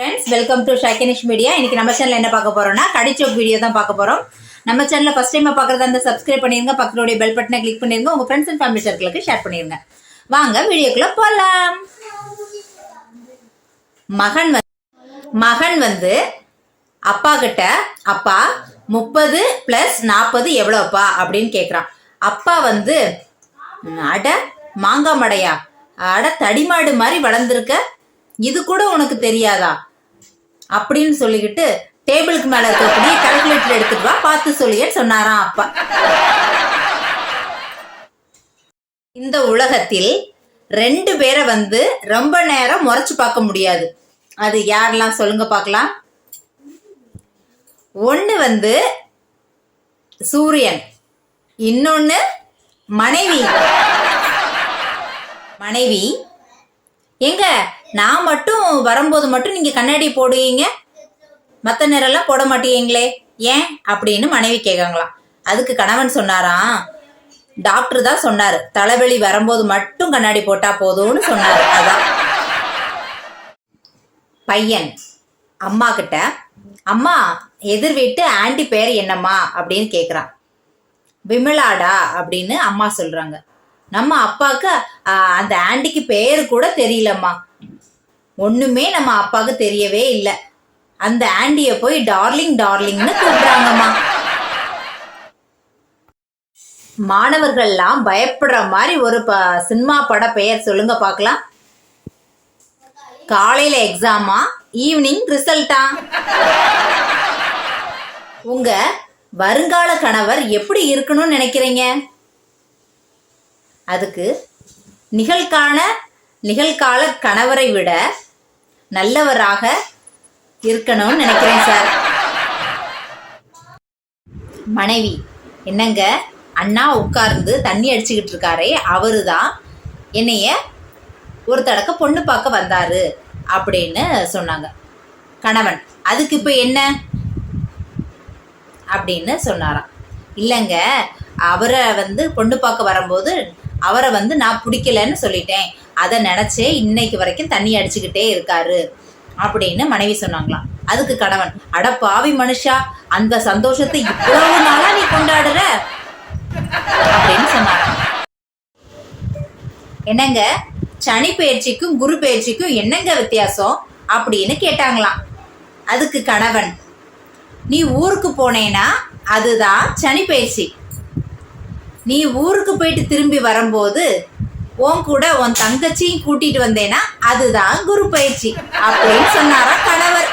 Friends welcome to ஷைக்கனிஷ் media இன்னைக்கு நம்ம சேனல் என்ன பார்க்க போறோம்னா கடிச்சோப் வீடியோ தான் பார்க்க போறோம். நம்ம சேனல் ஃபர்ஸ்ட் டைம் பார்க்கறதா இருந்தால் சப்ஸ்கிரைப் பண்ணிருங்க பக்கத்துடைய பெல் பட்டனை கிளிக் பண்ணிருங்க உங்க ஃப்ரெண்ட்ஸ் அண்ட் ஃபேமிலி சர்க்கிளுக்கு ஷேர் பண்ணிருங்க. வாங்க வீடியோக்குள்ள போலாம். மகன் வந்து மகன் வந்து அப்பா கிட்ட அப்பா முப்பது பிளஸ் நாற்பது எவ்வளோப்பா அப்படின்னு கேட்குறான் அப்பா வந்து அட மாங்காய் மடையா? அட தடிமாடு மாதிரி வளர்ந்துருக்க? இது கூட உனக்கு தெரியாதா? அப்படின்னு சொல்லிக்கிட்டு டேபிளுக்கு மேல இருக்கக்கூடிய கால்குலேட்டர் எடுத்துட்டு வா பார்த்து சொல்லியேன்னு சொன்னாராம் அப்பா. இந்த உலகத்தில் ரெண்டு பேரை வந்து ரொம்ப நேரம் முறைச்சு பார்க்க முடியாது. அது யாரெல்லாம் சொல்லுங்க பார்க்கலாம். ஒன்று வந்து சூரியன் இன்னொன்று மனைவி. மனைவி. எங்க? நான் மட்டும் வரும்போது மட்டும் நீங்க கண்ணாடி போடுவீங்க? மற்ற நேரம்லாம் போட மாட்டீங்களே? ஏன்? அப்படின்னு மனைவி கேட்காங்களாம். அதுக்கு கணவன் சொன்னாராம். டாக்டர் தான் சொன்னாரு. தலைவலி வரும்போது மட்டும் கண்ணாடி போட்டா போதும்னு சொன்னார். அதான். பையன் அம்மா கிட்ட அம்மா எதிர் வீட்டு ஆண்டி பேர் என்னம்மா? அப்படின்னு கேட்குறான் விமலாடா அப்படின்னு அம்மா சொல்றாங்க. நம்ம அப்பாவுக்கு அந்த ஆண்டிக்கு பேர் கூட தெரியலம்மா. ஒண்ணுமே நம்ம அப்பாவுக்கு தெரியவே இல்லை. அந்த ஆண்டிய போய் டார்லிங் டார்லிங்னு கூப்பிடுறாங்கம்மா. மாணவர்கள்லாம் பயப்படுற மாதிரி ஒரு ப சினிமா பட பெயர் சொல்லுங்க பார்க்கலாம் காலையில எக்ஸாமா ஈவினிங் ரிசல்ட்டா உங்க வருங்கால கணவர் எப்படி இருக்கணும்னு நினைக்கிறீங்க? அதுக்கு நிகழ்கால நிகழ்கால கணவரை விட நல்லவராக இருக்கணும்னு நினைக்கிறேன் சார். மனைவி என்னங்க? அண்ணா உட்கார்ந்து தண்ணி அடிச்சுக்கிட்டு இருக்காரே அவரு தான் என்னைய ஒரு தடக்க பொண்ணு பார்க்க வந்தாரு அப்படின்னு சொன்னாங்க. கணவன் அதுக்கு இப்போ என்ன? அப்படின்னு சொன்னாராம். இல்லைங்க அவரை வந்து பொண்ணு பார்க்க வரும்போது அவரை வந்து நான் பிடிக்கலன்னு சொல்லிட்டேன். அதை நினச்சே இன்னைக்கு வரைக்கும் தண்ணி அடிச்சுக்கிட்டே இருக்காரு அப்படின்னு மனைவி சொன்னாங்களாம். அதுக்கு கணவன் அட பாவி மனுஷா அந்த சந்தோஷத்தை இவ்வளவு நாளா நீ கொண்டாடுற? அப்படின்னு சொன்னாங்க. என்னங்க சனி பயிற்சிக்கும் குரு பயிற்சிக்கும் என்னங்க வித்தியாசம்? அப்படின்னு கேட்டாங்களாம். அதுக்கு கணவன் நீ ஊருக்கு போனேன்னா அதுதான் சனி பயிற்சி. நீ ஊருக்கு போயிட்டு திரும்பி வரும்போது உன் கூட உன் தங்கச்சியும் கூட்டிட்டு வந்தேன்னா அதுதான் குரு பயிற்சி. அப்படின்னு சொன்னாரா கணவர்.